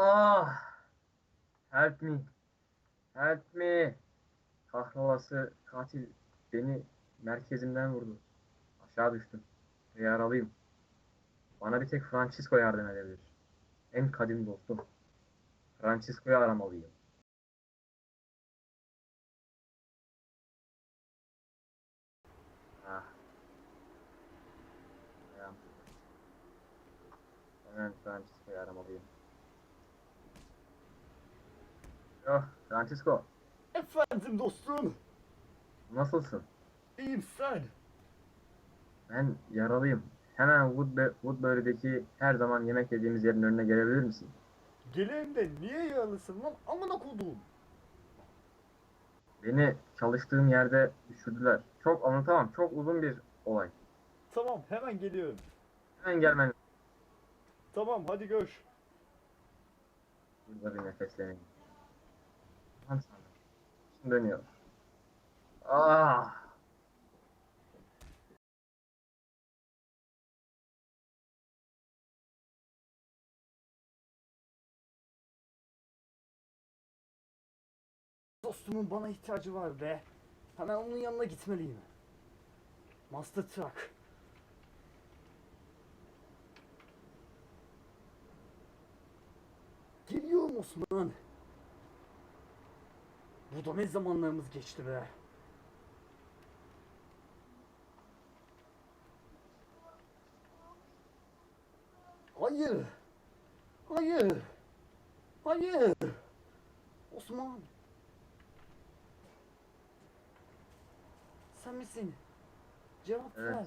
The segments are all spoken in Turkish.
Ah! Help me. Help me. Kahrolası katil beni merkezimden vurdu. Aşağı düştüm. Ve yaralıyım. Bana bir tek Francisco yardım edebilir. En kadim dostum. Francisco'yu aramalıyım. Ah. Francisco'yu aramalıyım. Yok, Francisco. Efendim dostum. Nasılsın? İyiyim sen. Ben yaralıyım. Hemen Woodbe- Woodbury'deki her zaman yemek yediğimiz yerin önüne gelebilir misin? Geleyim de niye yaralısın lan amına koduğum. Beni çalıştığım yerde düşürdüler. Çok anlatamam. Çok uzun bir olay. Tamam hemen geliyorum. Hemen gelmen Tamam hadi gör. Burada bir nefesleneyim. Şimdi dönüyor. Ah! Dostumun bana ihtiyacı var be. Hemen onun yanına gitmeliyim. Master Truck. Geliyorum Osman. Bu da ne zamanlarımız geçti be. Hayır. Hayır. Hayır. Osman. Sen misin? Cevap Evet. ver.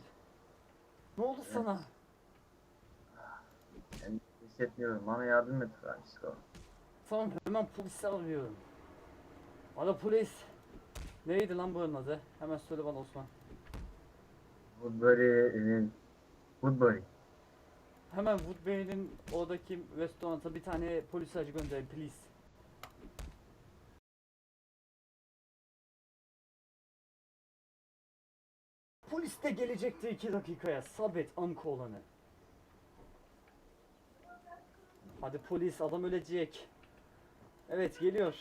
Ne oldu Evet. sana? Ben hissetmiyorum. Bana yardım et Francisco. Tamam hemen polisi arıyorum. Ara polis. Neydi lan bunun adı? Hemen söyle bana Osman. Woodbury'nin Woodbury. Hemen Woodbury'nin oradaki restoranta bir tane polis aracı gönderin please. Polis de gelecekti iki dakikaya. Sabret amk olanı. Hadi polis adam ölecek. Evet geliyor.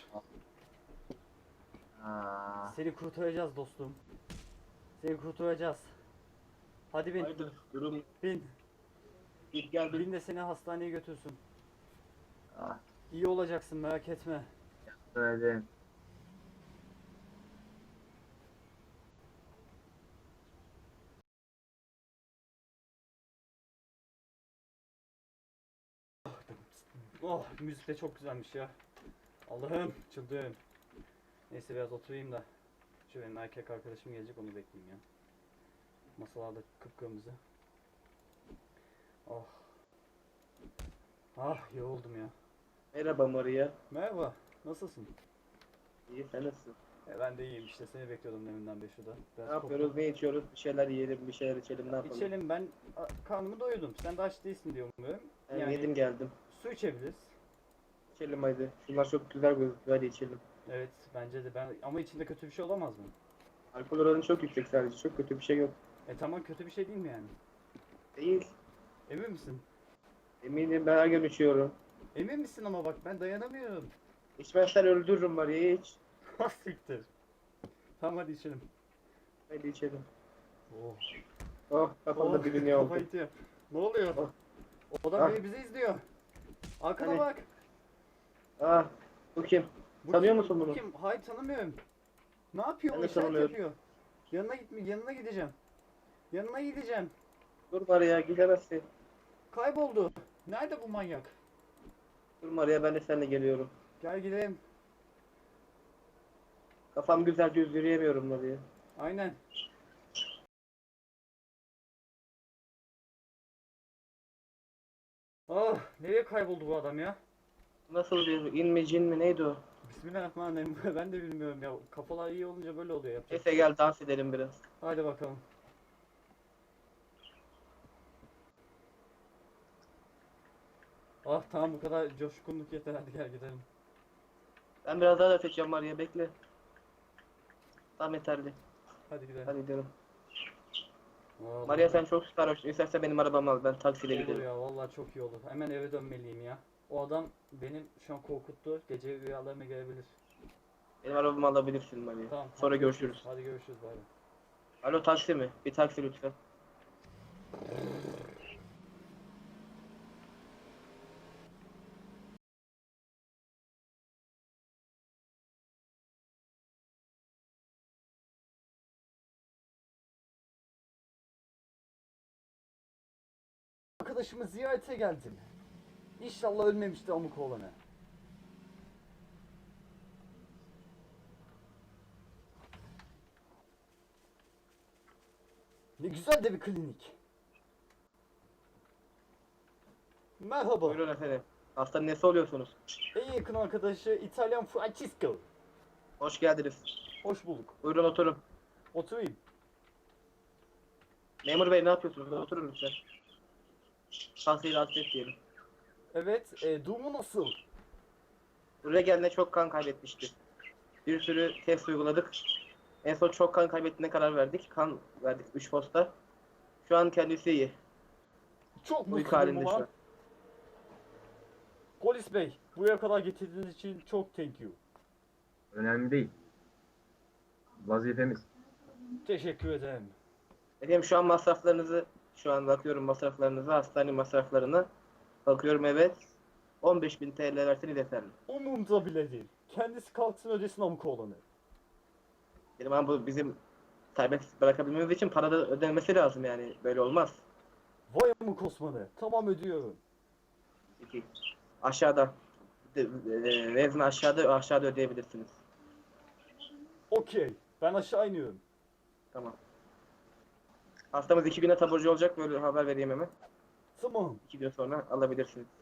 Aa, Seni kurtaracağız dostum. Seni kurtaracağız. Hadi bin. Haydi durum Bin. ilk geldi. Bin de seni hastaneye götürsün. ah, İyi olacaksın merak etme. söyledim. Oh müzik de çok güzelmiş ya. Allah'ım çıldırıyorum. Neyse biraz oturayım da. Şu benim erkek arkadaşım gelecek onu bekleyeyim ya. Masalarda kıpkırmızı. Oh. Ah yoruldum ya. Merhaba Maria. Merhaba. Nasılsın? İyi sen nasılsın? E, ben de iyiyim işte seni bekliyordum deminden beri şurada. Biraz Ne yapıyoruz? Ne içiyoruz? Bir şeyler yiyelim, bir şeyler içelim. Ne yapalım? İçelim ben a, karnımı doyurdum. Sen de aç değilsin diye umuyorum. Ben Yani yedim geldim. su içebiliriz. İçelim haydi. Şunlar çok güzel gözüküyor. Hadi içelim. Evet bence de ben ama içinde kötü bir şey olamaz mı? Alkol oranı çok yüksek sadece. Çok kötü bir şey yok. E tamam kötü bir şey değil mi yani? Değil. Emin misin? Eminim ben her gün içiyorum. Emin misin ama bak ben dayanamıyorum. İçmezsen öldürürüm Maria'yı iç. Siktir. Tamam hadi içelim. Hadi içelim. Oh. Oh kafamda bir dünya oldu. Kafa itiyor. Ne oluyor? Oh. O adam Ah. beni bizi izliyor. Arkana Hani? bak. Ah bu kim? Bu Tanıyor kim- musun bu bunu? Kim? Hayır tanımıyorum. Ne yapıyor? Ben O de işaret tanımıyorum. yapıyor. Yanına gitme, yanına gideceğim. Yanına gideceğim. Dur Maria gidemezsin. Kayboldu. Nerede bu manyak? Dur Maria ben de seninle geliyorum. Gel gidelim. Kafam güzel düz yürüyemiyorum Maria. Aynen. Ah, nereye kayboldu bu adam ya? Nasıl bir in mi cin mi neydi o? Bismillahirrahmanirrahim. Ben de bilmiyorum ya. Kafalar iyi olunca böyle oluyor yapacak. Neyse gel dans edelim biraz. Hadi bakalım. Ah tamam bu kadar coşkunluk yeter hadi gel gidelim. Ben biraz daha da seçeceğim Maria bekle. Tamam yeterli. Hadi gidelim. Hadi gidelim. Vallahi Maria sen çok sarhoşsun. İstersen benim arabamı al. Ben taksiyle olur gidelim. ya vallahi çok iyi olur. Hemen eve dönmeliyim ya. O adam benim şu an korkuttu. Gece rüyalarıma gelebilir. Benim arabamı alabilirsin Maria. Tamam. Sonra hadi görüşürüz. Hadi görüşürüz bay. Alo taksi mi? Bir taksi lütfen. Arkadaşımı ziyarete geldim. İnşallah ölmemişti amuk olanı. Ne güzel de bir klinik. Merhaba. Buyurun efendim. Hastanın nesi oluyorsunuz? En yakın arkadaşı İtalyan Francisco. Hoş geldiniz. Hoş bulduk. Buyurun oturun. Oturayım. Memur bey ne yapıyorsunuz? Oturun lütfen. Hastayı rahatsız etmeyelim. Evet, e, durumu nasıl? Buraya geldiğinde çok kan kaybetmişti. Bir sürü test uyguladık. En son çok kan kaybettiğine karar verdik. Kan verdik 3 posta. Şu an kendisi iyi. Çok Uyku mutluyum halinde şu an. Polis bey, buraya kadar getirdiğiniz için çok thank you. Önemli değil. Vazifemiz. Teşekkür ederim. Efendim şu an masraflarınızı, şu an bakıyorum masraflarınızı, hastane masraflarını. Bakıyorum evet. 15.000 TL verseniz yeterli. Umurumda bile değil. Kendisi kalksın ödesin amuk olanı. Benim ama bu bizim serbest bırakabilmemiz için para da ödenmesi lazım yani. Böyle olmaz. Vay amuk Osman'ı. Tamam ödüyorum. Peki. Aşağıda. De, e, aşağıda, aşağıda ödeyebilirsiniz. Okey. Ben aşağı iniyorum. Tamam. Hastamız iki güne taburcu olacak. Böyle haber vereyim hemen. Tamam. İki gün sonra alabilirsiniz.